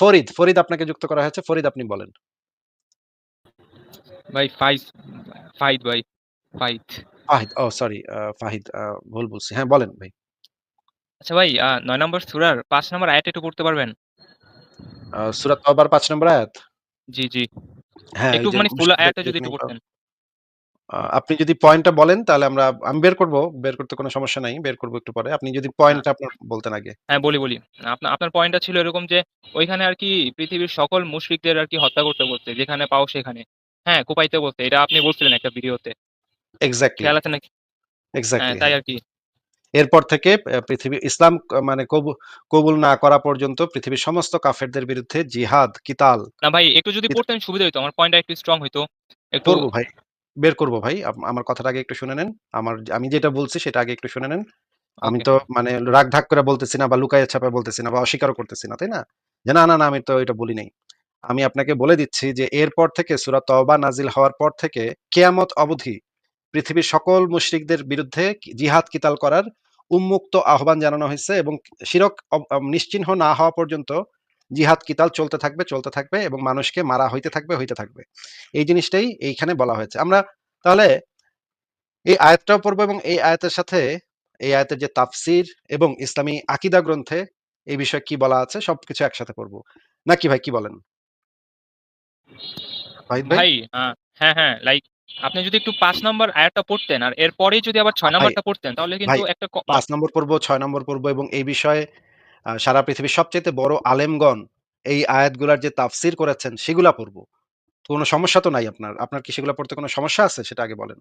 ফরিদ, ফরিদ আপনাকে যুক্ত করা হয়েছে। ফরিদ আপনি বলেন। ভাই ফাইজ ফাহিদ ভাই। ফাহিদ। ফাহিদ। ও সরি ফাহিদ ভুল বলছি। হ্যাঁ, বলেন ভাই। আচ্ছা ভাই ৯ নম্বর সূরার ৫ নম্বর আয়াতটা একটু পড়তে পারবেন? সূরা তওবার ৫ নম্বর আয়াত? জি, জি। হ্যাঁ, একটু মানে ফুল আয়াতটা যদি একটু পড়তেন। আপনি যদি পয়েন্টটা বলেন তাহলে আমরা আমি বের করব। বের করতে কোনো সমস্যা নাই। বের করব একটু পরে। আপনি যদি হ্যাঁ। পয়েন্টটা আপনার বলতেন আগে। হ্যাঁ, বলি, বলি। আপনার আপনার পয়েন্টটা ছিল এরকম যে ওইখানে আর কি পৃথিবীর সকল মুশরিকদের আর কি হত্যা করতে বলছে। যেখানে পাও সেখানে। হ্যাঁ, কোপাইতে বলছে। এটা আপনি বলছিলেন একটা ভিডিওতে। এক্সাক্টলি। খেয়াল আছে নাকি? হ্যাঁ, এক্সাক্টলি তাই আর কি এরপর থেকে পৃথিবী ইসলাম মানে কবু কবুল না করা পর্যন্ত পৃথিবীর সমস্ত কাফেরদের বিরুদ্ধে জিহাদ, কিতাল না ভাই একটু যদি পড়তেন সুবিধা হইতো। আমার পয়েন্টটা একটু স্ট্রং হইতো। একটু ভাই। বের করব ভাই। আমার কথাটা আগে একটু শুনে নেন। আমার আমি যেটা বলছি সেটা আগে একটু শুনে নেন। আমি তো মানে রাগ-ঢাক করে বলতেছি না বা লুকায়ে ছাপায় বলতেছি না বা অস্বীকারও করতেছি না, তাই না? যে না, না, না আমি তো এটা বলি নাই। আমি আপনাকে বলে দিচ্ছি যে এরপর থেকে সূরা তওবা নাজিল হওয়ার পর থেকে কেয়ামত অবধি পৃথিবীর সকল মুশরিকদের বিরুদ্ধে জিহাদ কিতাল করার উন্মুক্ত আহ্বান জানানো হয়েছে এবং শিরক নিশ্চিহ্ন না হওয়া পর্যন্ত জিহাদ কিতাল চলতে থাকবে, চলতে থাকবে এবং মানুষকে মারা হইতে থাকবে, হইতে থাকবে। এই জিনিসটাই এইখানে বলা হয়েছে। আমরা তাহলে এই আয়াতটাও পড়ব এবং এই আয়াতের সাথে এই আয়াতের যে তাফসির এবং ইসলামী আকীদা গ্রন্থে এই বিষয়ে কি বলা আছে সবকিছু একসাথে পড়ব। নাকি ভাই কি বলেন? ভাই? ভাই হ্যাঁ, হ্যাঁ, লাইক আপনি যদি একটু ৫ নম্বর আয়াতটা পড়তেন আর এরপরেই যদি আবার ছয় নম্বরটা পড়তেন তাহলে কিন্তু একটা ৫ নম্বর পড়ব ছয় নম্বর পড়ব এবং এই বিষয়ে সারা পৃথিবীর সবচাইতে বড় আলেমগণ এই আয়াতগুলার যে তাফসির করেছেন সেগুলা পড়ব। কোন সমস্যা তো নাই আপনার। আপনার কি সেগুলা পড়তে কোন সমস্যা আছে? সেটা আগে বলেন।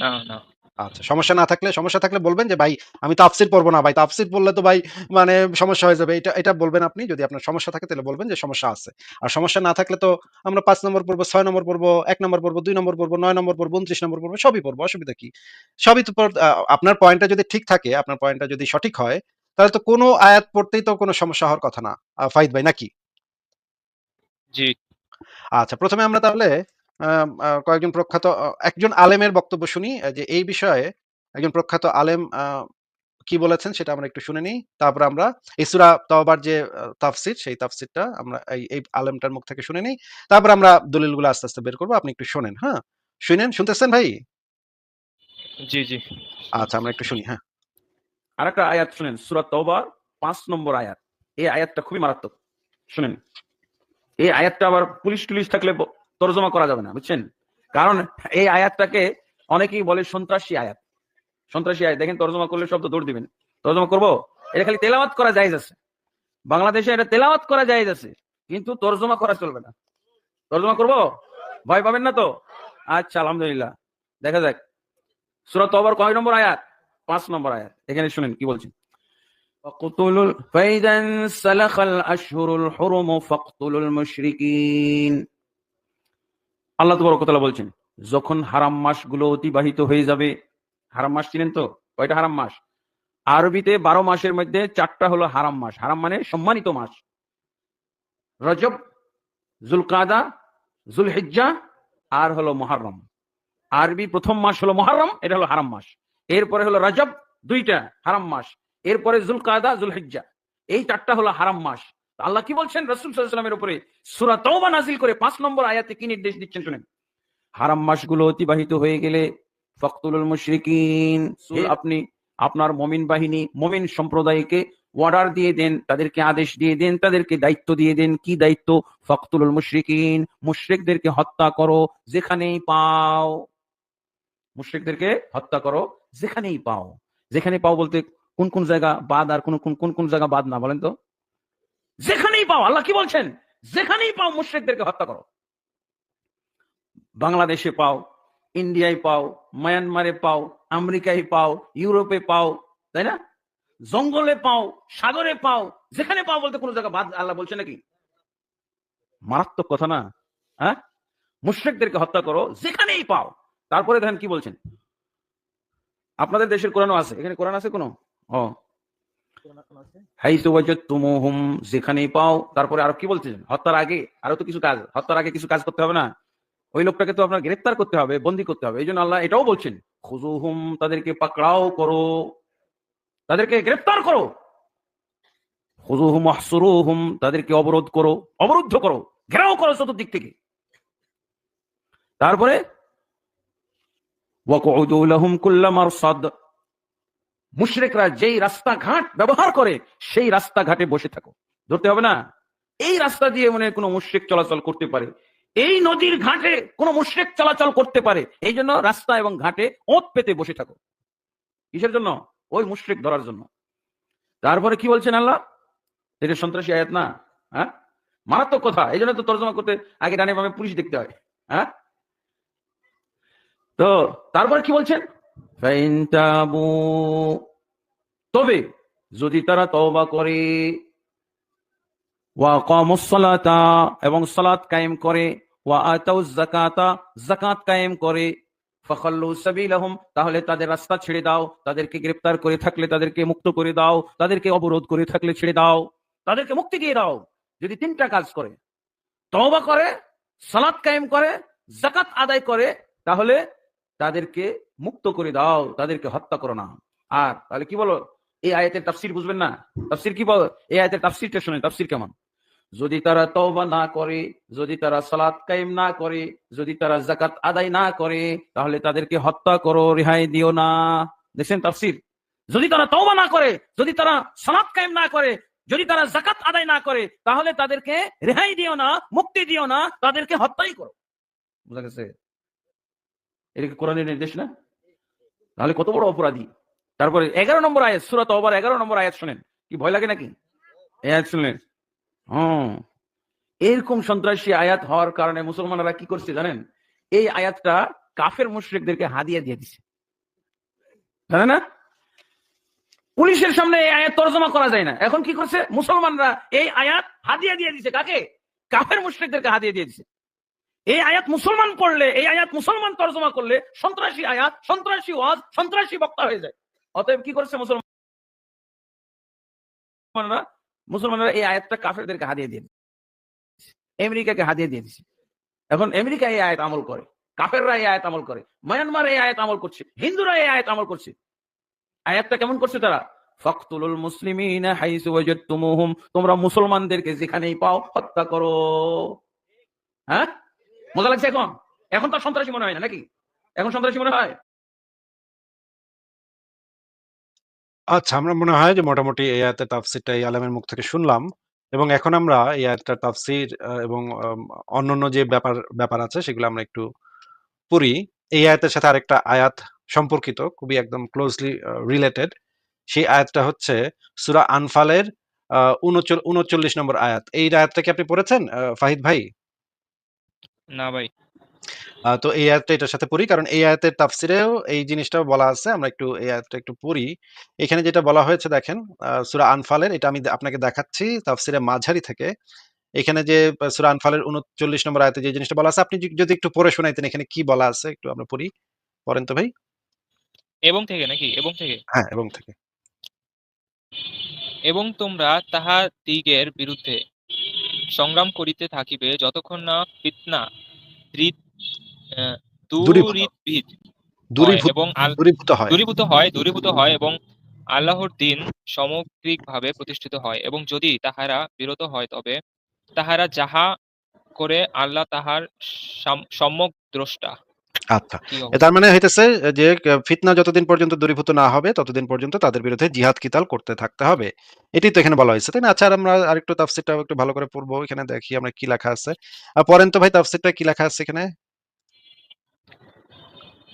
না, না। আচ্ছা, সমস্যা না থাকলে সমস্যা থাকলে বলবেন যে, "ভাই আমি তাফসির পড়ব না ভাই। তাফসির পড়লে তো ভাই মানে সমস্যা হয়ে যাবে।" এটা এটা বলবেন আপনি। যদি আপনার সমস্যা থাকে তাহলে বলবেন যে সমস্যা আছে। আর সমস্যা না থাকলে তো আমরা পাঁচ নম্বর পড়ব ছয় নম্বর পড়ব এক নম্বর পড়ব দুই নম্বর পড়ব নয় নম্বর পড়ব ২৯ নম্বর পড়ব সবই পড়ব। অসুবিধা কি? সবই তো আপনার পয়েন্টটা যদি ঠিক থাকে, আপনার পয়েন্টটা যদি সঠিক হয়, তাহলে তো কোনো আয়াত পড়তেই তো কোনো সমস্যা হওয়ার কথা না। ফাইদ ভাই নাকি? জি। আচ্ছা, প্রথমে আমরা তাহলে কয়েকজন প্রখ্যাত একজন আলেমের বক্তব্য শুনি যে এই বিষয়ে একজন প্রখ্যাত আলেম কি বলেছেন সেটা আমরা একটু শুনে নিই। তারপরে আমরা এই সূরা তওবার যে তাফসির সেই তাফসিরটা আমরা এই এই আলেমটার মুখ থেকে শুনে নিই। তারপরে আমরা দলিলগুলো আস্তে, আস্তে বের করব আপনি একটু শোনেন, হ্যাঁ? শুনেন, শুনতেছেন ভাই? জি, জি। আচ্ছা, আমরা একটু শুনি, হ্যাঁ। আরেকটা আয়াত শুনেন। সুরাত তওবার পাঁচ নম্বর আয়াত। এই আয়াতটা খুবই মারাত্মক। শুনেন। এই আয়াতটা আবার পুলিশ-টুলিশ থাকলে ব তর্জমা করা যাবে না, বুঝছেন? কারণ এই আয়াতটাকে অনেকেই বলে সন্ত্রাসী আয়াত। সন্ত্রাসী আয়াত। দেখেন তর্জমা করলে তো দৌড় দিবেন। তর্জমা করব এটা খালি তেলাওয়াত করা যায় আছে। বাংলাদেশে এটা তেলাওয়াত করা যায় আছে। কিন্তু তর্জমা করা চলবে না। তর্জমা করব? ভয় পাবেন না তো? আচ্ছা, আলহামদুলিল্লাহ। দেখা যাক। সুরত তওবার কয় নম্বর আয়াত? ৫ নম্বর আয়াত। এখানে শুনেন কি বলছেন। فاقتلوا فإذا انسلخ الأشهر الحرم فاقتلوا المشركين আল্লাহ তাবারক ওয়া তাআলা বলছেন, যখন হারাম মাসগুলো অতিবাহিত হয়ে যাবে, হারাম মাস চিনেন তো? কয়টা হারাম মাস? আরবিতে ১২ মাসের মধ্যে ৪ টা হলো হারাম মাস। হারাম মানে সম্মানিত মাস। রজব, যুলকাদা, যুলহিজ্জা আর হলো মুহাররম। আরবি ১ম মাস হলো মুহাররম, এটা হলো হারাম মাস। এরপরে হলো রজব, ২ টা হারাম মাস। এরপরে যুলকাদা, যুলহিজ্জা। এই ৪ টা হলো হারাম মাস। আল্লাহ কি বলছেন রাসূল সাল্লাল্লাহু উপরে সূরা তাওবা নাযিল করে ৫ নম্বর আয়াতে কি নির্দেশ দিচ্ছেন শুনেন। হারাম মাসগুলো অতিবাহিত হয়ে গেলে ফাকতুলুল মুশরিকিন আপনি আপনার মুমিন বাহিনী, মুমিন সম্প্রদায়কে অর্ডার দিয়ে দেন, তাদেরকে আদেশ দিয়ে দেন, তাদেরকে দায়িত্ব দিয়ে দেন। কি দায়িত্ব? ফাকতুলুল মুশরিকিন মুশরিকদেরকে হত্যা করো যেখানেই পাও। মুশরিকদেরকে হত্যা করো যেখানেই পাও। যেখানে পাও বলতে কোন, কোন জায়গা বাদ আর কোন, কোন, কোন, কোন জায়গা বাদ না বলেন তো? যেখানেই পাও আল্লাহ কি বলছেন? যেখানেই পাও মুশরিকদেরকে হত্যা করো। বাংলাদেশে পাও, ইন্ডিয়ায় পাও, মায়ানমারে পাও, আমেরিকায় পাও, ইউরোপে পাও, তাই না? জঙ্গলে পাও, সাগরে পাও, যেখানে পাও বলতে কোন জায়গা বাদ আল্লাহ বলছে নাকি? মারাত্মক কথা না? হ্যাঁ? মুশরিকদেরকে হত্যা করো যেখানেই পাও। তারপরে দেখেন কি বলছেন। আপনাদের দেশের কোরআনও আছে। এখানে কোরআন আছে কোনো? ও। যেখানেই পাও। তারপরে আরও কি বলছেন? হত্যার আগে আরও তো কিছু কাজ। হত্যার আগে কিছু কাজ করতে হবে না? ওই লোকটাকে তো আপনার গ্রেফতার করতে হবে, বন্দী করতে হবে। এইজন্য আল্লাহ এটাও বলছেন। খুযুহুম তাদেরকে পাকড়াও করো। তাদেরকে গ্রেফতার করো। খুযুহুম ওয়াহসুরুহুম তাদেরকে অবরোধ করো অবরুদ্ধ করো ঘেরাও করো চতুর্দিক থেকে তারপরে মুশরিকরা যেই রাস্তাঘাট ব্যবহার করে, সেই রাস্তাঘাটে বসে থাকো। ধরতে হবে না? এই রাস্তা দিয়ে মানে কোনো মুশরিক চলাচল করতে পারে। এই নদীর ঘাটে কোনো মুশরিক চলাচল করতে পারে। এই জন্য রাস্তা এবং ঘাটে ওত পেতে বসে থাকো। কিসের জন্য? ওই মুশরিক ধরার জন্য। তারপরে কি বলছেন আল্লাহ? এটা সন্ত্রাসী আয়াত না হ্যাঁ? মারাত্মক কথা। এই জন্য তো তর্জমা করতে, আগে ডানে বামে পুলিশ দেখতে হয় হ্যাঁ? তো তারপর কি বলছেন? তবে। যদি তারা তওবা করে ওয়া কামুস সালাতা এবং সালাত কায়েম করে ওয়া আতাউজ যাকাতা যাকাত কায়েম করে ফাখাল্লু সাবিলাহুম তাহলে তাদের রাস্তা ছেড়ে দাও তাদেরকে গ্রেফতার করে থাকলে তাদেরকে মুক্ত করে দাও তাদেরকে অবরোধ করে থাকলে ছেড়ে দাও তাদেরকে মুক্তি দিয়ে দাও যদি তিনটা কাজ করে। তওবা করে সালাত কায়েম করে যাকাত আদায় করে তাহলে তাদেরকে মুক্ত করে দাও, তাদেরকে হত্যা করো না। আর তাহলে কি বলো? এই আয়াতের তাফসির বুঝবেন না? তাফসির কি বলো? এই আয়াতের তাফসিরটা শুনে তাফসির কেমন? যদি তারা তওবা না করে, যদি তারা সালাত কায়েম না করে, যদি তারা জাকাত আদায় না করে, তাহলে তাদেরকে হত্যা করো, রেহাই দিও না। দেখছেন তাফসির? যদি তারা তওবা না করে, যদি তারা সালাত কায়েম না করে, যদি তারা জাকাত আদায় না করে, তাহলে তাদেরকে রেহাই দিও না, মুক্তি দিও না, তাদেরকে হত্যাই করো। বুঝা গেছে? এটা কি কোরআনের নির্দেশ না? তাহলে কত বড় অপরাধী? তারপরে এগারো নম্বর আয়াত সুরাত অবার এগারো নম্বর আয়াত শোনেন। কি ভয় লাগে নাকি? আয়াত শুনলেন? হম এরকম সন্ত্রাসী আয়াত হওয়ার কারণে মুসলমানরা কি করছে জানেন? এই আয়াতটা কাফের মুশরিকদেরকে হাদিয়া দিয়ে দিছে। জানে না? পুলিশের সামনে এই আয়াত তর্জমা করা যায় না। এখন কি করছে? মুসলমানরা এই আয়াত হাদিয়া দিয়ে দিছে। কাকে? কাফের মুশরিকদেরকে হাদিয়া দিয়ে দিছে। এই আয়াত মুসলমান পড়লে এই আয়াত মুসলমান তর্জমা করলে সন্ত্রাসী আয়াত, সন্ত্রাসী ওয়াজ, সন্ত্রাসী বক্তা হয়ে যায়। অতএব কি করছে মুসলমানরা? মুসলমানরা এই আয়াতটা কাফেরদেরকে দিয়ে আমেরিকাকে দিয়ে দিচ্ছে এখন আমেরিকা এই আয়াত আমল করে, কাফেররা এই আয়াত আমল করে, মায়ানমার এই আয়াত আমল করছে, হিন্দুরা এই আয়াত আমল করছে। আয়াতটা কেমন করছে তারা? ফখতুলুল মুসলিমিন হাইসু ওয়াজাদতুমুহুম, তোমরা মুসলমানদেরকে যেখানেই পাও হত্যা করো। হ্যাঁ? মজা লাগছে এখন? এখন তো সন্ত্রাসী মনে হয় না, নাকি? এখন সন্ত্রাসী মনে হয়? আচ্ছা আমরা মনে হয় যে মোটামুটি এই আয়াতের তাফসিরটা এই আলেমের মুখ থেকে শুনলাম এবং এখন আমরা এই আয়াতটার তাফসির এবং অন্যান্য যে ব্যাপার ব্যাপার আছে সেগুলো আমরা একটু পড়ি। এই আয়াতের সাথে আরেকটা আয়াত সম্পর্কিত, খুবই একদম ক্লোজলি রিলেটেড সেই আয়াতটা হচ্ছে সুরা আনফালের উনচল্লিশ নম্বর আয়াত। এই আয়াতটা কি আপনি পড়েছেন ফাহিদ ভাই? না ভাই। তো এই আয়াতটা এটার সাথে পড়ি কারণ এই আয়াতের তাফসিরেও এই জিনিসটাও বলা আছে আমরা একটু এই আয়াতটা একটু পড়ি। এখানে যেটা বলা হয়েছে দেখেন সূরা আনফালের এটা আমি আপনাকে দেখাচ্ছি তাফসিরে মাঝারি থেকে। এখানে যে সূরা আনফালের উনচল্লিশ নম্বর আয়াতে যে জিনিসটা বলা আছে আপনি যদি একটু পড়ে শোনাইতেন এখানে কি বলা আছে একটু আমরা পড়ি। পড়েন তো ভাই। এবং থেকে নাকি? এবং থেকে? হ্যাঁ এবং থেকে। এবং তোমরা তাহাদিগের বিরুদ্ধে সংগ্রাম করিতে থাকিবে যতক্ষণ না ফিতনা দূরীভূত। হয় দূরীভূত এবং হয়। হয় হয় এবং আল্লাহর দিন সামগ্রিকভাবে প্রতিষ্ঠিত হয় এবং যদি তাহারা বিরত হয় তবে তাহারা যাহা করে আল্লাহ তাহার সাম- সম্যক দ্রষ্টা। আচ্ছা? তার মানে হইতেছে যে ফিতনা যতদিন পর্যন্ত দূরীভূত না হবে ততদিন পর্যন্ত তাদের বিরুদ্ধে জিহাদ কিতাল করতে থাকতে হবে। এটাই তো এখানে বলা হয়েছে তাই না? আচ্ছা আমরা আরেকটু তাফসিরটা একটু ভালো করে পড়ব এখানে দেখি আমরা কি লেখা আছে। আর পড়েন তো ভাই তাফসিরটা কি লেখা আছে এখানে?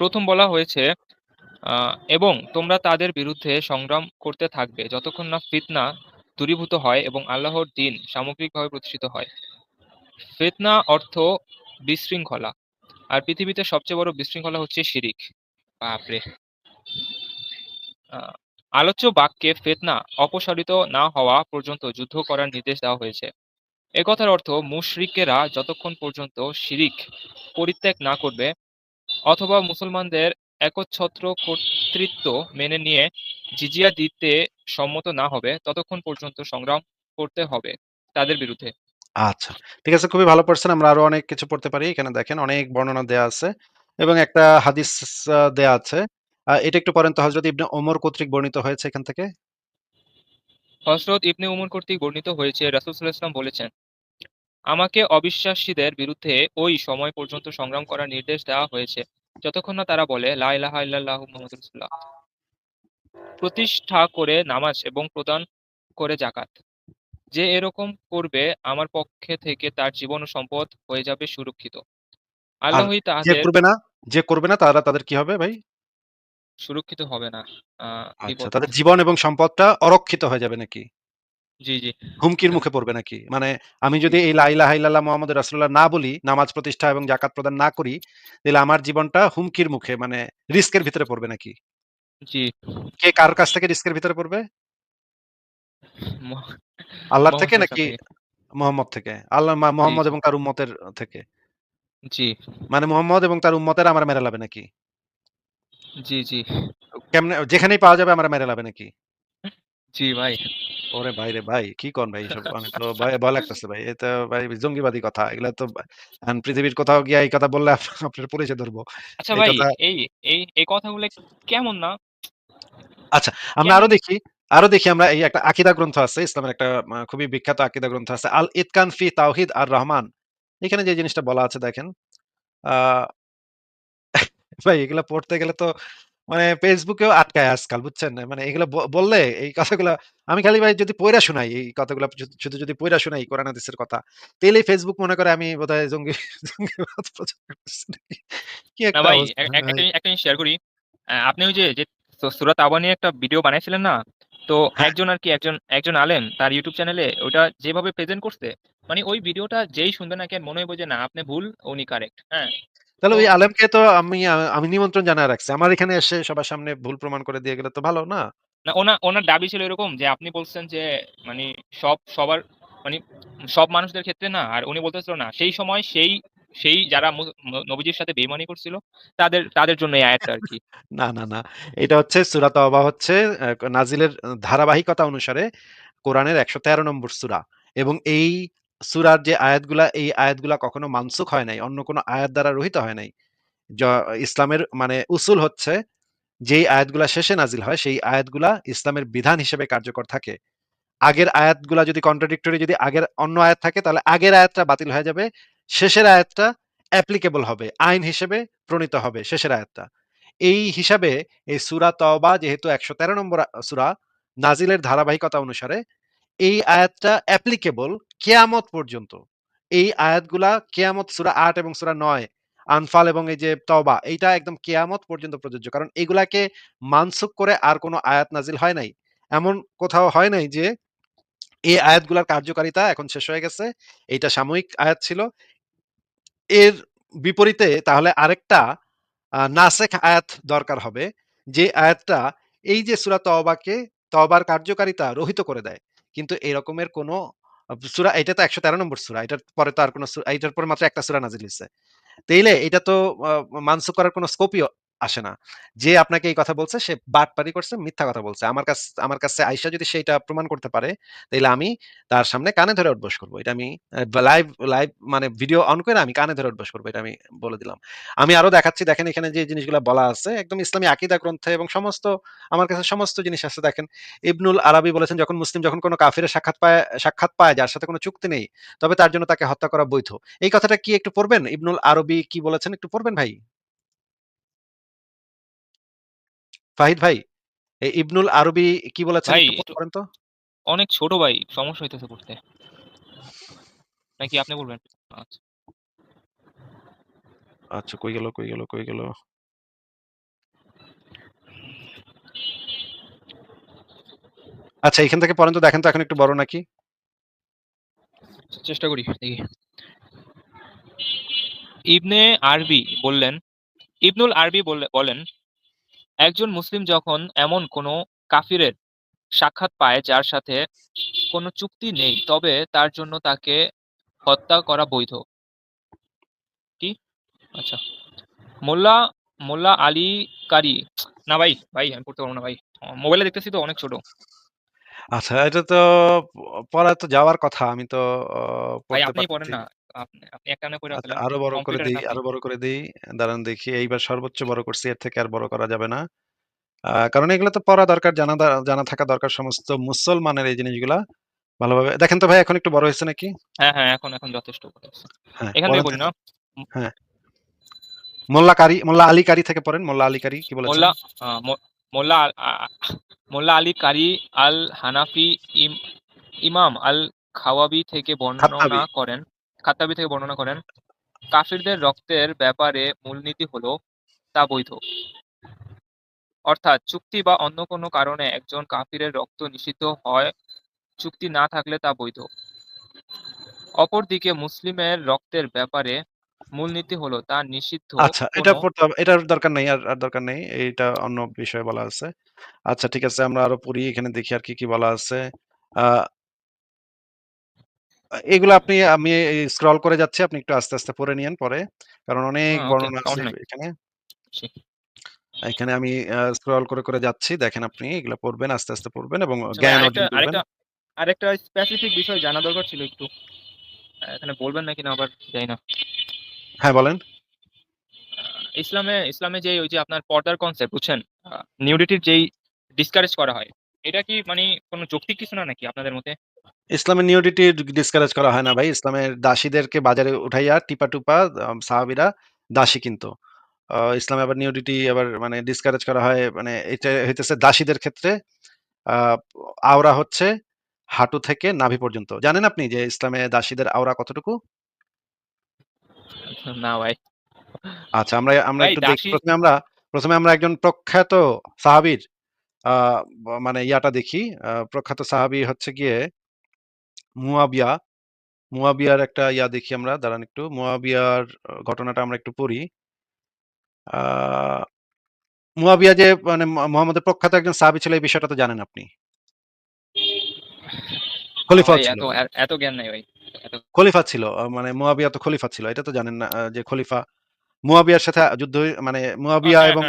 প্রথম বলা হয়েছে আহ, এবং তোমরা তাদের বিরুদ্ধে সংগ্রাম করতে থাকবে যতক্ষণ না ফিতনা দূরীভূত হয় এবং আল্লাহর দিন সামগ্রিকভাবে প্রতিষ্ঠিত হয়। ফিতনা অর্থ বিশৃঙ্খলা। আর পৃথিবীতে সবচেয়ে বড় বিশৃঙ্খলা হচ্ছে শিরিক। বাপরে। আলোচ্য বাক্যে ফেতনা অপসারিত না হওয়া পর্যন্ত যুদ্ধ করার নির্দেশ দেওয়া হয়েছে। এ কথার অর্থ মুশরিকেরা যতক্ষণ পর্যন্ত শিরিক পরিত্যাগ না করবে অথবা মুসলমানদের একচ্ছত্র কর্তৃত্ব মেনে নিয়ে জিজিয়া দিতে সম্মত না হবে, ততক্ষণ পর্যন্ত সংগ্রাম করতে হবে তাদের বিরুদ্ধে। আচ্ছা। ঠিক আছে খুবই ভালো পড়ছেন। আমরা আরও অনেক কিছু পড়তে পারি। এখানে দেখেন অনেক বর্ণনা দেয়া আছে এবং একটা হাদিস দেয়া আছে। এটা একটু পড়েন তো হজরত ইবনে ওমর কর্তৃক বর্ণিত হয়েছে এখান থেকে? হযরত ইবনে ওমর কর্তৃক বর্ণিত হয়েছে রাসূল সাল্লাল্লাহু আলাইহি বলেছেন, আমাকে অবিশ্বাসীদের বিরুদ্ধে ওই সময় পর্যন্ত সংগ্রাম করার নির্দেশ দেওয়া হয়েছে যতক্ষণ না তারা বলে লা ইলাহা ইল্লাল্লাহু মুহাম্মাদুর রাসূলুল্লাহ। প্রতিষ্ঠা করে নামাজ এবং প্রদান করে যাকাত। যে এরকম করবে আমার পক্ষে থেকে তার জীবন ও সম্পদ হয়ে যাবে সুরক্ষিত। আল্লাহই যে তাহাদের করবে না যে করবে না তারা তাদের কি হবে ভাই? সুরক্ষিত হবে না আহ, আচ্ছা বিপদ তাদের জীবন এবং সম্পদটা অরক্ষিত হয়ে যাবে নাকি? জি জি। হুমকির মুখে পড়বে নাকি? মানে আমি যদি এই লা ইলাহা ইল্লাল্লাহ মুহাম্মাদুর রাসূলুল্লাহ না বলি নামাজ প্রতিষ্ঠা এবং জাকাত প্রদান না করি তাহলে আমার জীবনটা হুমকির মুখে মানে রিস্কের ভিতরে পড়বে নাকি? জি। কে কার কাছ থেকে রিস্কের ভিতরে পড়বে? আল্লাহর থেকে নাকি মোহাম্মদ থেকে? আল্লাহ মোহাম্মদ এবং তার উম্মতের থেকে। জি। মানে মোহাম্মদ এবং তার উম্মতের আমার মেরে লাবে নাকি? জি জি। কেমনে যেখানেই পাওয়া যাবে আমরা মেরে লাবে নাকি? জি ভাই। ওরে ভাই রে ভাই কি কোন ভাই এসব আমি তো ভয় ভয় লাগতেছে ভাই। এটা ভাই জঙ্গিবাদী কথা। এগুলা তো আন পৃথিবীর কোথাও গিয়ে এই কথা বললে আপ- আপনার পরিচয় ধরবো। আচ্ছা ভাই এই এই এই কথাগুলো কেমন না? আচ্ছা আমরা আরও দেখি। আরও দেখি আমরা এই একটা আকিদা গ্রন্থ আছে ইসলামের একটা খুবই বিখ্যাত আকিদা গ্রন্থ আছে আল ইতকান ফি তাওহিদ আর রহমান এখানে যে জিনিসটা বলা আছে দেখেন ভাই এগুলা পড়তে গেলে তো মানে ফেসবুকেও আটকায় আজকাল বুঝছেন মানে এগুলো বললে এই কথাগুলো আমি খালি ভাই যদি পয়রা শোনাই এই কথাগুলো শুধু- যদি পয়রা শোনাই কোরআন হাদিসের কথা তাহলে ফেসবুক মনে করে আমি বোধহয় জঙ্গি জঙ্গিবাদ প্রচার করতেছি নাকি। কি একটা ভাই। একটা একটা শেয়ার করি আপনি ওই যে যে সুরাত আবা নিয়ে একটা ভিডিও বানাইছিলেন না তো হ্যাঁ। একজন আর কি একজন একজন আলেম তার ইউটিউব চ্যানেলে ওটা যেভাবে প্রেজেন্ট করছে মানে ওই ভিডিওটা যেই শুনবে না কেন মনে হইব যে না আপনি ভুল উনি কারেক্ট হ্যাঁ? তাহলে ওই আলেমকে তো আমি আমি নিমন্ত্রণ জানায় রাখছি। আমার এখানে এসে সবার সামনে ভুল প্রমাণ করে দিয়ে গেলে তো ভালো না? না ওনার ওনার দাবি ছিল এরকম যে আপনি বলছেন যে মানে সব সবার মানে সব মানুষদের ক্ষেত্রে না আর উনি বলতেছিল না সেই সময় সেই সেই যারা নবীজির সাথে বেইমানি করছিল, তাদের তাদের জন্য এই আয়াতটা আর কি। না না না। এটা হচ্ছে সূরা তওবা হচ্ছে নাজিলের ধারাবাহিকতা অনুসারে কোরআনের একশো তেরো নম্বর সূরা। এবং এই সূরার যে আয়াতগুলা, এই আয়াতগুলা কখনো মানসুখ হয় নাই, অন্য কোনো আয়াত দ্বারা রহিত হয় নাই। ইসলামের মানে উসুল হচ্ছে, যেই আয়াতগুলা শেষে নাজিল হয়, সেই আয়াতগুলা ইসলামের বিধান হিসেবে কার্যকর থাকে। আগের আয়াতগুলা যদি কন্ট্রাডিক্টরি যদি আগের অন্য আয়াত থাকে, তাহলে আগের আয়াতটা বাতিল হয়ে যাবে শেষের আয়াতটা অ্যাপ্লিকেবল হবে, আইন হিসেবে প্রণীত হবে শেষের আয়াতটা। এই হিসাবে এই সুরা তওবা যেহেতু একশো তেরো নম্বর সূরা নাজিলের ধারাবাহিকতা অনুসারে, এই আয়াতটা অ্যাপ্লিকেবল কেয়ামত পর্যন্ত। এই আয়াতগুলা কেয়ামত সূরা আট এবং সূরা নয়, আনফাল এবং এই যে তওবা, এইটা একদম কেয়ামত পর্যন্ত প্রযোজ্য। কারণ এগুলাকে মানসুক করে আর কোনো আয়াত নাজিল হয় নাই। এমন কোথাও হয় নাই যে, এই আয়াতগুলার কার্যকারিতা এখন শেষ হয়ে গেছে, এইটা সাময়িক আয়াত ছিল এর বিপরীতে তাহলে আরেকটা নাসেক আয়াত দরকার হবে। যে আয়াতটা এই যে সুরা তওবাকে তওবার কার্যকারিতা রহিত করে দেয়। কিন্তু এরকমের কোনো সুরা এটা তো একশো তেরো নম্বর সুরা এটার পরে তো আর কোনো এটার পরে মাত্র একটা সুরা নাজিল হয়েছে তাইলে এটা তো আহ, মানসুখ করার কোনো স্কোপই আসে না। যে আপনাকে এই কথা বলছে, সে বাটপারি করছে, মিথ্যা কথা বলছে। আমার কাছে আমার কাছে আইসা যদি সেটা প্রমাণ করতে পারে তাহলে আমি তার সামনে কানে ধরে উঠবস করব। এটা আমি লাইভ লাইভ মানে ভিডিও অন করে আমি কানে ধরে উঠবস করব, এটা আমি বলে দিলাম। আমি আরও দেখাচ্ছি, দেখেন এখানে যে জিনিসগুলো বলা আছে, একদম ইসলামী আকিদা গ্রন্থে এবং সমস্ত, আমার কাছে সমস্ত জিনিস আছে। দেখেন, ইবনুল আরবি বলেছেন, যখন মুসলিম, যখন কোনো কাফিরের সাক্ষাৎ পায় সাক্ষাৎ পায়, যার সাথে কোনো চুক্তি নেই, তবে তার জন্য তাকে হত্যা করা বৈধ। এই কথাটা কি একটু পড়বেন? ইবনুল আরবি কি বলেছেন? একটু পড়বেন ভাই? ফাহিদ ভাই ইবনুল আরবি কি বলেছেন একটু পড়েন তো? অনেক ছোট ভাই সমস্যা হইতেছে পড়তে নাকি আপনি বলবেন? আচ্ছা। আচ্ছা কই গেল কই গেল কই গেল? আচ্ছা এখান থেকে পড়েন তো দেখেন তো এখন একটু বড় নাকি? চেষ্টা করি দেখি। ইবনে আরবি বললেন ইবনুল আরবি বলেন একজন মুসলিম যখন এমন কোনো কাফিরের সাক্ষাৎ পায় যার সাথে কোনো চুক্তি নেই তবে তার জন্য তাকে হত্যা করা বৈধ। কি? আচ্ছা। মোল্লা মোল্লা আলী কারি। না ভাই ভাই আমি পড়তে পারব না ভাই। মোবাইলে দেখতেছি তো অনেক ছোট। আচ্ছা এটা তো পড়া তো যাওয়ার কথা আমি তো ভাই আপনি পড়েন না। আপনি আপনি একটা করে আচ্ছা ফেলেন আরও বড় করে কম্পিউটারে দিই আরও বড় করে দিই দাঁড়ান দেখি এইবার সর্বোচ্চ বড় করছি এর থেকে আর বড় করা যাবে না কারণ এগুলো তো পড়া দরকার, জানা দা জানা থাকা দরকার সমস্ত মুসলমানের এই জিনিসগুলা ভালোভাবে দেখেন তো ভাই এখন একটু বড় হয়েছে নাকি? হ্যাঁ, হ্যাঁ, এখন এখন যথেষ্ট। হ্যাঁ, এখান বলেন থেকে পড়ি তো না? হ্যাঁ। মোল্লা কারি, মোল্লা আলী কারি থেকে পড়েন। মোল্লা আলী কারি কি বলেছেন? মোল্লা মো মোল্লা আ মোল্লা আলী কারি আল হানাফি ইম ইমাম আল খাওয়াবি থেকে বর্ণনা করেন খাত্তাবী থেকে বর্ণনা করেন, কাফিরদের রক্তের ব্যাপারে মূলনীতি হলো তা বৈধ। অর্থাৎ চুক্তি বা অন্য কোনো কারণে একজন কাফিরের রক্ত নিষিদ্ধ হয়, চুক্তি না থাকলে তা বৈধ। অপরদিকে মুসলিমের রক্তের ব্যাপারে মূলনীতি হলো তা নিষিদ্ধ আচ্ছা, এটা কোনো পড়তে এটার দরকার নেই। আর, আর দরকার নেই। এটা অন্য বিষয়ে বলা আছে। আচ্ছা ঠিক আছে আমরা আরও পড়ি। এখানে দেখি আর কি, কি বলা আছে। এগুলো আপনি আমি স্ক্রল করে যাচ্ছি। আপনি একটু আস্তে, আস্তে পড়ে নিয়েন পরে। কারণ অনেক বর্ণনা আছে এখানে। এখানে আমি স্ক্রল করে, করে যাচ্ছি। দেখেন আপনি এগুলো পড়বেন, আস্তে, আস্তে পড়বেন এবং জ্ঞান আরেকটা অর্জন করবেন। আরেকটা স্পেসিফিক বিষয় জানা দরকার ছিল একটু। এখানে বলবেন নাকি না আবার জানি না। হ্যাঁ, বলেন। ইসলামে ইসলামে যে ওই যে আপনার পর্দার কনসেপ্ট বুঝছেন? নিউডিটির যেই ডিসকারেজ করা হয়, এটা কি মানে কোন যৌক্তিক কিছু না নাকি আপনাদের মতে? ইসলামে নিউডিটি ডিসকারেজ করা হয় না ভাই। ইসলামের দাসীদেরকে বাজারে উঠাইয়া টিপা-টুপা আ সাহাবীরা দাসী কিনত। ইসলামে আবার নিউডিটি আবার মানে ডিসকারেজ করা হয় মানে এটা হইতেছে দাসীদের ক্ষেত্রে আওরা হচ্ছে হাঁটু থেকে নাভি পর্যন্ত। জানেন আপনি যে ইসলামে দাসীদের আওরা কতটুকু? না ভাই। আচ্ছা আমরা আমরা একটু দেখি প্রথমে আমরা প্রথমে আমরা একজন প্রখ্যাত সাহাবীর মানে ইয়াটা দেখি। প্রখ্যাত সাহাবী হচ্ছে গিয়ে মুয়াবিয়া। মুয়াবিয়ার একটা ইয়া দেখি আমরা। দাঁড়ান একটু। মুয়াবিয়ার ঘটনাটা আমরা একটু পড়ি। মুয়াবিয়া যে মানে মুহাম্মদের প্রখ্যাত একজন সাহাবী ছিল এই বিষয়টা তো জানেন আপনি। ভাই ছিল। এত জ্ঞান নাই ভাই। খলিফা ছিল। মানে মুয়াবিয়া তো খলিফা ছিল। এটা তো জানেন না যে খলিফা মুয়াবিয়ার সাথে যুদ্ধ মানে মুয়াবিয়া হ্যাঁ, এবং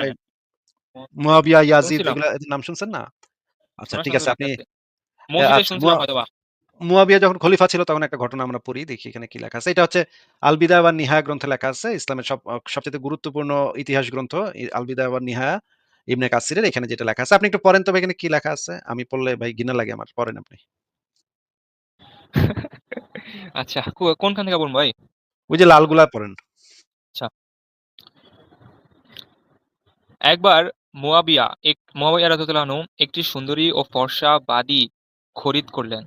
মুয়াবিয়া, ইয়াজিদ। এগুলা নাম শুনছেন না? আচ্ছা ঠিক আছে আপনি আচ্ছা। মুয়াবিয়া যখন খলিফা ছিল তখন একটা ঘটনা আমরা পড়ি। দেখি এখানে কি লেখা আছে। এটা হচ্ছে আল বিদায়া ওয়ান নিহায়া গ্রন্থে লেখা আছে। ইসলামের সব আ সবচাইতে গুরুত্বপূর্ণ ইতিহাস গ্রন্থ ই আল বিদায়া নিহায়া ইবনে কাসিরের এখানে যেটা লেখা আছে। আপনি একটু পড়েন তো এখানে কি লেখা আছে? আমি পড়লে ভাই ঘৃণা লাগে আমার। পড়েন আপনি। আচ্ছা কোনখান থেকে ভাই? ওই যে লালগুলা পড়েন। আচ্ছা। একবার মুয়াবিয়া এক মুয়াবিয়া রাদিয়াল্লাহু একটি সুন্দরী ও ফর্সা বাদী খরিদ করলেন।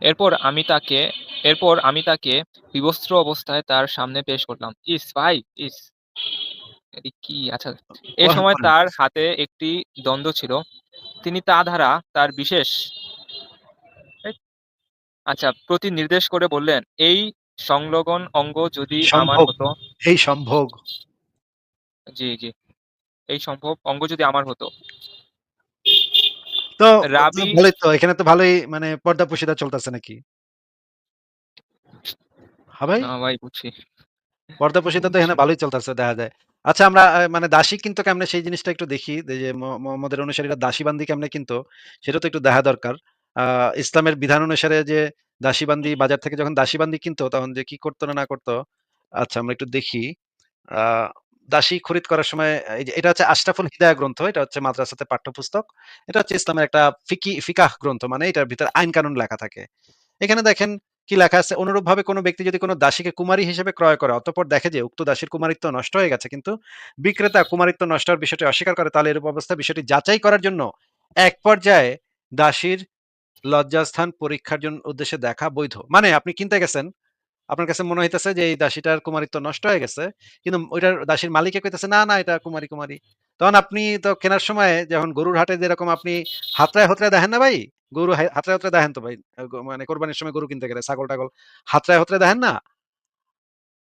এরপর আমি তাকে এরপর আমি তাকে বিবস্ত্র অবস্থায় তার সামনে পেশ করলাম। ইস ভাই! ইস! এটি কি? আচ্ছা। এ সময় তার হাতে একটি দণ্ড ছিল। তিনি তা দ্বারা তার বিশেষ এই আচ্ছা প্রতি নির্দেশ করে বললেন, "এই সংলগ্ন অঙ্গ যদি আমার সম্ভোগ। হতো" এই সম্ভোগ। জি, জি। এই সম্ভব অঙ্গ যদি আমার হতো। তো রাবি ভালোই তো। এখানে তো ভালোই মানে পর্দা-প্রশিদা চলতেছে নাকি? হ্যাঁ ভাই? না ভাই বুঝছি। পর্দা-প্রশিদা তো এখানে ভালোই চলতেছে দেখা যায়। আচ্ছা আমরা মানে দাসী কিনতো কেমনে সেই জিনিসটা একটু দেখি। যে মোহাম্মদের অনুসারীরা দাসী-বান্দি কেমনে কিনতো সেটা তো একটু দেখা দরকার। ইসলামের বিধান অনুসারে যে দাসী-বান্দি বাজার থেকে যখন দাসী-বান্দি কিনতো তখন যে কি করতো না, না করতো। আচ্ছা আমরা একটু দেখি। আ দাসী খরিদ করার সময় এটা হচ্ছে আশরাফুল হিদায়া গ্রন্থ। এটা হচ্ছে মাদ্রাসাতে পাঠ্যপুস্তক। এটা হচ্ছে ইসলামের একটা ফিকি ফিকাহ গ্রন্থ। মানে এটার ভিতরে আইন-কানুন লেখা থাকে। এখানে দেখেন কি লেখা আছে, অনুরূপভাবে কোন ব্যক্তি যদি কোন দাসীকে কুমারী হিসেবে ক্রয় করে অতঃপর দেখে যে উক্ত দাসীর কুমারিত্ব নষ্ট হয়ে গেছে কিন্তু বিক্রেতা কুমারিত্ব নষ্ট হওয়ার বিষয়টি অস্বীকার করে তাহলে এরূপ অবস্থা বিষয়টি যাচাই করার জন্য এক পর্যায়ে দাসীর লজ্জাস্থান পরীক্ষার জন্য উদ্দেশ্যে দেখা বৈধ। মানে আপনি কিনতে গেছেন, আপনার কাছে মনে হইতেছে যে এই দাসীটার কুমারিত্ব নষ্ট হয়ে গেছে। কিন্তু ওইটার দাসীর মালিকে কইতেছে, "না, না এটা কুমারী, কুমারী।" তখন আপনি তো কেনার সময় যখন গরুর হাটে যেরকম আপনি হাতড়ায়, হতড়ায় দেখেন না ভাই? গরু হাই হাতড়ায়, দেখেন তো ভাই। মানে কোরবানির সময় গরু কিনতে গেলে ছাগল-টাগল হাতড়ায়, হতড়ায় দেখেন না?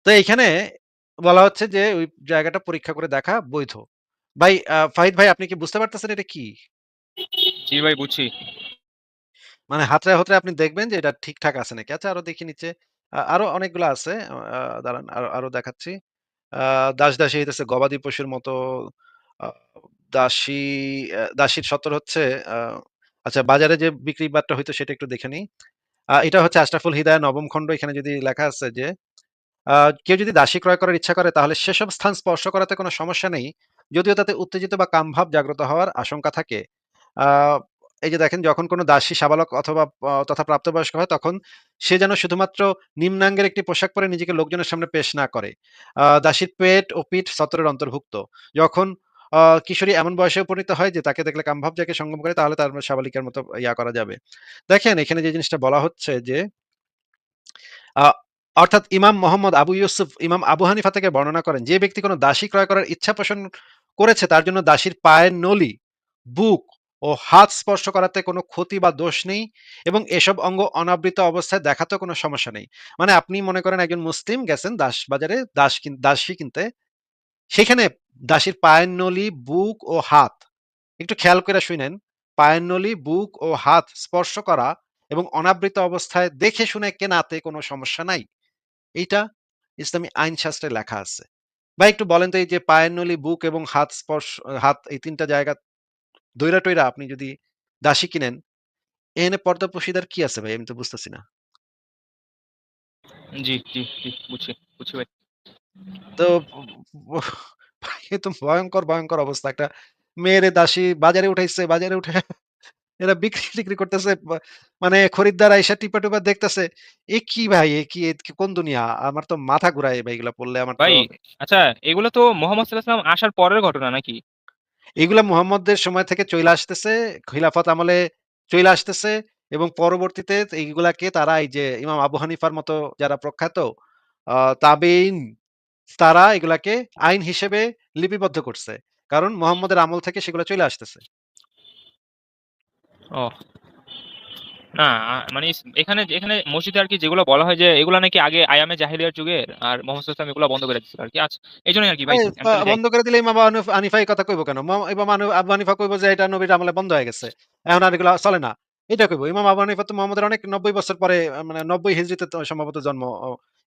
তো এইখানে বলা হচ্ছে যে ওই জায়গাটা পরীক্ষা করে দেখা বৈধ। ভাই ফাহিদ ভাই আপনি কি বুঝতে পারতেছেন এটা কি? জি ভাই বুঝছি। মানে হাতরায় হতড়ায় আপনি দেখবেন যে এটা ঠিকঠাক আছে নাকি। আচ্ছা আরও দেখি নিচে। আরও অনেকগুলা আছে। দাঁড়ান আরও, আরও দেখাচ্ছি। দাস-দাসী হইতেছে গবাদি পশুর মতো। দাসী দাসীর সত্বর হচ্ছে আচ্ছা বাজারে যে বিক্রি বাট্টা হইতো সেটা একটু দেখে নিই। এটা হচ্ছে আশরাফুল হিদায়া নবম খণ্ড। এখানে যদি লেখা আছে যে আ কেউ যদি দাসী ক্রয় করার ইচ্ছা করে তাহলে সেসব স্থান স্পর্শ করাতে কোনো সমস্যা নেই। যদিও তাতে উত্তেজিত বা কামভাব জাগ্রত হওয়ার আশঙ্কা থাকে আহ, এই যে দেখেন, যখন কোনো দাসী সাবালক অথবা তথা প্রাপ্তবয়স্ক হয়, তখন সে যেন শুধুমাত্র নিম্নাঙ্গের একটি পোশাক পরে নিজেকে লোকজনের সামনে পেশ না করে। দাসীর পেট ও পিঠ সতরের অন্তর্ভুক্ত। যখন কিশোরী এমন বয়সে উপনীত হয় যে তাকে দেখলে কামভাব যাকে সঙ্গম করে, তাহলে তার সাবালিকার মতো ইয়া করা যাবে। দেখেন, এখানে যে জিনিসটা বলা হচ্ছে যে অর্থাৎ ইমাম মোহাম্মদ আবু ইউসুফ, ইমাম আবু হানিফা থেকে বর্ণনা করেন, যে ব্যক্তি কোনো দাসী ক্রয় করার ইচ্ছা পোষণ করেছে, তার জন্য দাসীর পায়ের নলি, বুক ও হাত স্পর্শ করাতে কোনো ক্ষতি বা দোষ নেই এবং এসব অঙ্গ অনাবৃত অবস্থায় দেখাতেও কোনো সমস্যা নেই। মানে আপনি মনে করেন একজন মুসলিম গেছেন দাস বাজারে দাস দাসী কিনতে, সেখানে দাসীর পায়ের নলি, বুক ও হাত, একটু খেয়াল করে শুনেন পায়ের নলি, বুক ও হাত স্পর্শ করা এবং অনাবৃত অবস্থায় দেখে শুনে কেনাতে কোনো সমস্যা নাই। এইটা ইসলামী আইন শাস্ত্রে লেখা আছে। ভাই, একটু বলেন তো এই যে পায়ের নলি, বুক এবং হাত স্পর্শ, হাত এই তিনটা জায়গা দৈরা টৈরা আপনি যদি দাসী কিনেন এখানে পর্দা পশিদার কি আছে ভাই? আমি তো বুঝতেছি না। জি জি জি বুঝছি বুঝছি ভাই। তো ভাই তো ভয়ঙ্কর ভয়ঙ্কর অবস্থা। একটা মেয়েরে দাসী বাজারে উঠাইছে বাজারে উঠে এরা বিক্রি টিক্রি করতেছে মানে খরিদ্দার আইসা টিপা টিপা দেখতেছে। এ কি ভাই? এ কি কোন দুনিয়া? আমার তো মাথা ঘুরায় ভাই এগুলা পড়লে আমার ভাই আচ্ছা এগুলো তো মোহাম্মদ সাল্লাল্লাহু আলাইহি আসার পরের ঘটনা নাকি? এগুলা মুহাম্মদের সময় থেকে চলে আসতেছে, খিলাফত আমলে চলে আসতেছে এবং পরবর্তীতে এইগুলাকে তারা এই যে ইমাম আবু হানিফার মতো যারা প্রখ্যাত তাবেইন তারা এগুলাকে আইন হিসেবে লিপিবদ্ধ করছে। কারণ মোহাম্মদের আমল থেকে সেগুলো চলে আসতেছে। ও। না মানে এখানে এখানে মসজিদে আর কি যেগুলো বলা হয় যে এগুলো নাকি আগে আয়ামে জাহিলিয়ার যুগের আর মোহাম্মদ ইসলাম এগুলো বন্ধ করে দিচ্ছিল আর কি। আচ্ছা এই জন্যই আর কি ভাই। বন্ধ করে দিলে ইমাম এই কথা কইব কেন? ইমাম আবু হানিফা কইব যে এটা নবীর আমলে বন্ধ হয়ে গেছে। এখন আর এগুলো চলে না। এটা কইব ইমাম আবু হানিফা তো মোহাম্মদের অনেক নব্বই বছর পরে মানে নব্বই হিজড়িতে সম্ভবত জন্ম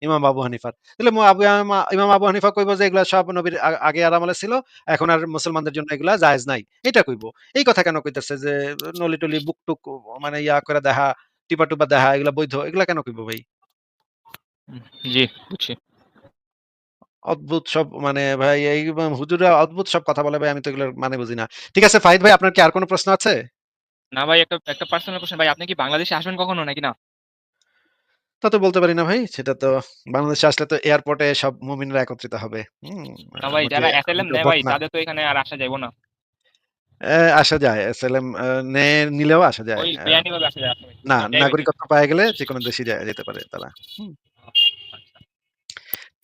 ইমাম আবু হানিফার। তাহলে আবু ইমাম- আবু হানিফা কইব যে এগুলা সব নবীর আগে আর আমলে ছিল এখন আর মুসলমানদের জন্য এগুলা জায়েজ নাই। এটা কইব। এই কথা কেন কইতেছে যে নলি টলি বুক টুক মানে ইয়া করে দেখা টিপা টুপা দেখা এগুলা বৈধ এগুলা কেন কইব ভাই? জি বুঝছি। অদ্ভুত সব মানে ভাই এই হুজুরা অদ্ভুত সব কথা বলে ভাই আমি তো এগুলোর মানে বুঝি না। ঠিক আছে ফাহিদ ভাই আপনার কি আর কোনো প্রশ্ন আছে? না ভাই একটা একটা পার্সোনাল কোশ্চেন ভাই আপনি কি বাংলাদেশে আসবেন কখনো নাকি না? তা তো বলতে পারি না ভাই সেটা তো বাংলাদেশে আসলে তো এয়ারপোর্টে সব মুমিনরা একত্রিত হবে। হুম, না ভাই যারা নেয় ভাই। তাদের তো এখানে আর আসা না। আসা যায় এসএলএম নিলেও আসা যায় ওই আহ, বেআইনি ভাবে আসা যায়। আসলে। না নাগরিকত্ব পাওয়া গেলে যে কোনো দেশে যায় যেতে পারে তারা। হুম,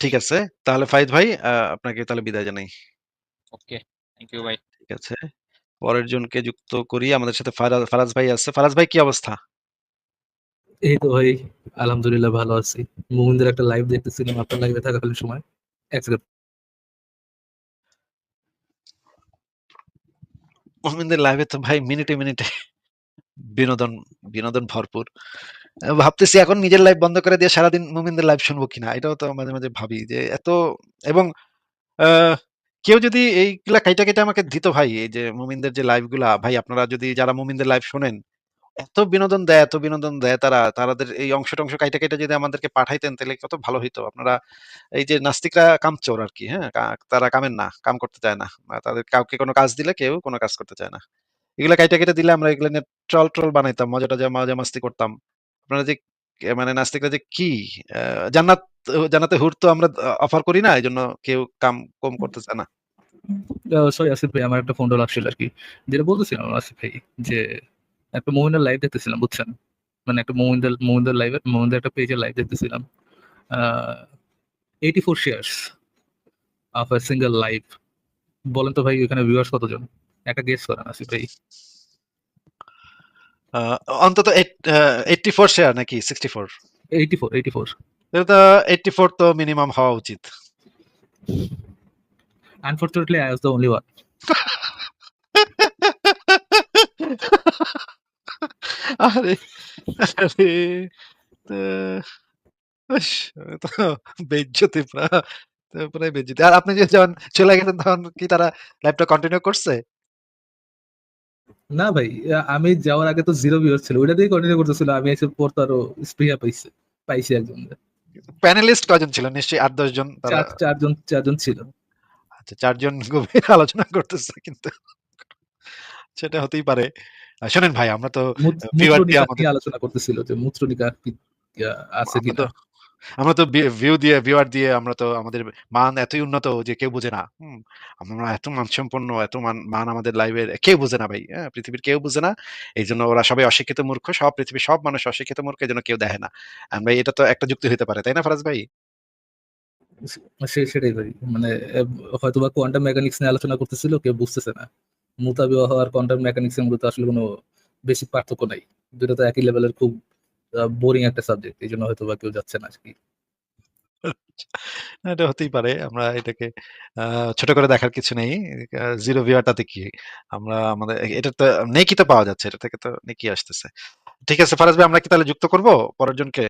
ঠিক আছে তাহলে ফাহিদ ভাই আহ, আপনাকে তাহলে বিদায় জানাই। ওকে থ্যাংক ইউ ভাই ঠিক আছে। পরের জনকে যুক্ত করি আমাদের সাথে ফারাজ ভাই আছে। ফারাজ ভাই কি অবস্থা? এই তো ভাই আলহামদুলিল্লাহ ভালো আছি। মুমিনদের একটা লাইভ দেখতেছিলাম আপনার লাইভে থাকাকালীন সময়। মোহাম্মদের লাইভে তো ভাই মিনিটে মিনিটে বিনোদন বিনোদন ভরপুর। ভাবতেছি এখন নিজের লাইভ বন্ধ করে দিয়ে সারাদিন মুমিনদের লাইভ শুনব কিনা এটাও তো মাঝে মাঝে ভাবি যে এত এবং আহ, কেউ যদি এইগুলা কাইটা কেটে আমাকে দিত ভাই, এই যে মুমিনদের যে লাইভগুলা, ভাই আপনারা যদি যারা মুমিনদের লাইভ শোনেন, এত বিনোদন দেয়, এত বিনোদন দেয় তারা তাদের এই অংশ টংশ কাইটা কেটে যদি আমাদেরকে পাঠাইতেন, তাহলে কত ভালো হইতো। আপনারা এই যে নাস্তিকরা কামচোর আর কি হ্যাঁ তারা কামেন না, কাম করতে চায় না। তাদের কাউকে কোনো কাজ দিলে কেউ কোনো কাজ করতে চায় না। এগুলা কাইটা কেটে দিলে আমরা এগুলো নিয়ে ট্রল ট্রল বানাইতাম মজা টজা মজা মাস্তি করতাম। আপনারা যে মানে নাস্তিকরা যে কি জান্নাত জান্নাতে হুর তো আমরা অফার করি না এই জন্য কেউ কাম কম করতে চায় না সরি আসিফ ভাই আমার একটা ফোন কল আসছিল আর কি যেটা বলতেছিলাম আসিফ ভাই যে একটা মুমিনের লাইভ দেখতেছিলাম বুঝছেন? মানে একটা মুমিনদের মুমিনদের লাইভে মুমিনদের একটা পেজের লাইভ দেখতেছিলাম। Eighty four shares of a single live বলেন তো ভাই ওখানে ভিউয়ার্স কতজন? একটা গেস করেন আসিফ ভাই। অন্তত এইটটি ফোর শেয়ার নাকি sixty four eighty four eighty four তো এইটটি ফোর তো মিনিমাম হওয়া উচিত। Unfortunately I was the only one আরে আরে তো বেজ্জতি পুরা তো পুরাই বেজ্জতি। আর আপনি যে যখন চলে গেছেন তখন কি তারা লাইভটা কন্টিনিউ করছে? না ভাই আমি যাওয়ার আগে তো জিরো ভিউয়ার্স ছিল। ওইটা দিয়ে কন্টিনিউ করতেছিল। আমি এসে পর তো আরও স্প্রিয়া পাইছে পাইছি একজন প্যানেলিস্ট কজন ছিল? নিশ্চয়ই আট দশ জন তারা চারজন চারজন ছিল। আচ্ছা ৪ জন গভীর আলোচনা করতেছে কিন্তু। সেটা হতেই পারে। শোনেন ভাই আমরা তো আলোচনা করতেছিল? যে মূত্রনিকা আছে কিনা? আমরা তো ভিউ দিয়ে ভিউয়ার দিয়ে আমরা তো আমাদের মান এতই উন্নত যে কেউ বুঝে না। আমরা এত মানসম্পন্ন, এত মান মান আমাদের লাইভের কেউ বুঝে না ভাই। হ্যাঁ? পৃথিবীর কেউ বুঝে না। এইজন্য ওরা সবাই অশিক্ষিত মূর্খ। সব পৃথিবীর সব মানুষ অশিক্ষিত মূর্খ। এজন্য কেউ দেখে না। ভাই এটা তো একটা যুক্তি হতে পারে। তাই না ফারাজ ভাই? সেটাই ভাই। মানে এ হয়তোবা কোয়ান্টাম মেকানিক্স নিয়ে আলোচনা করতেছিল কেউ বুঝতেছে না। মুতাবিওয়াহ আর কোয়ান্টাম মেকানিক্স এর মধ্যে আসলে কোনো বেশি পার্থক্য নাই। দুটো তো একই লেভেলের খুব বোরিং একটা সাবজেক্ট। এই জন্য হয়তো বা কেউ যাচ্ছে না আরকি। এটা হতেই পারে। আমরা এটাকে ছোট করে দেখার কিছু নেই। জিরো 0 কি? আমরা আমাদের, এটা তো নেকি তো পাওয়া যাচ্ছে। এটা থেকে তো নেকি আসতেছে। ঠিক আছে, ফারাজ ভাই, আমরা কি তাহলে যুক্ত করব পরের জনকে?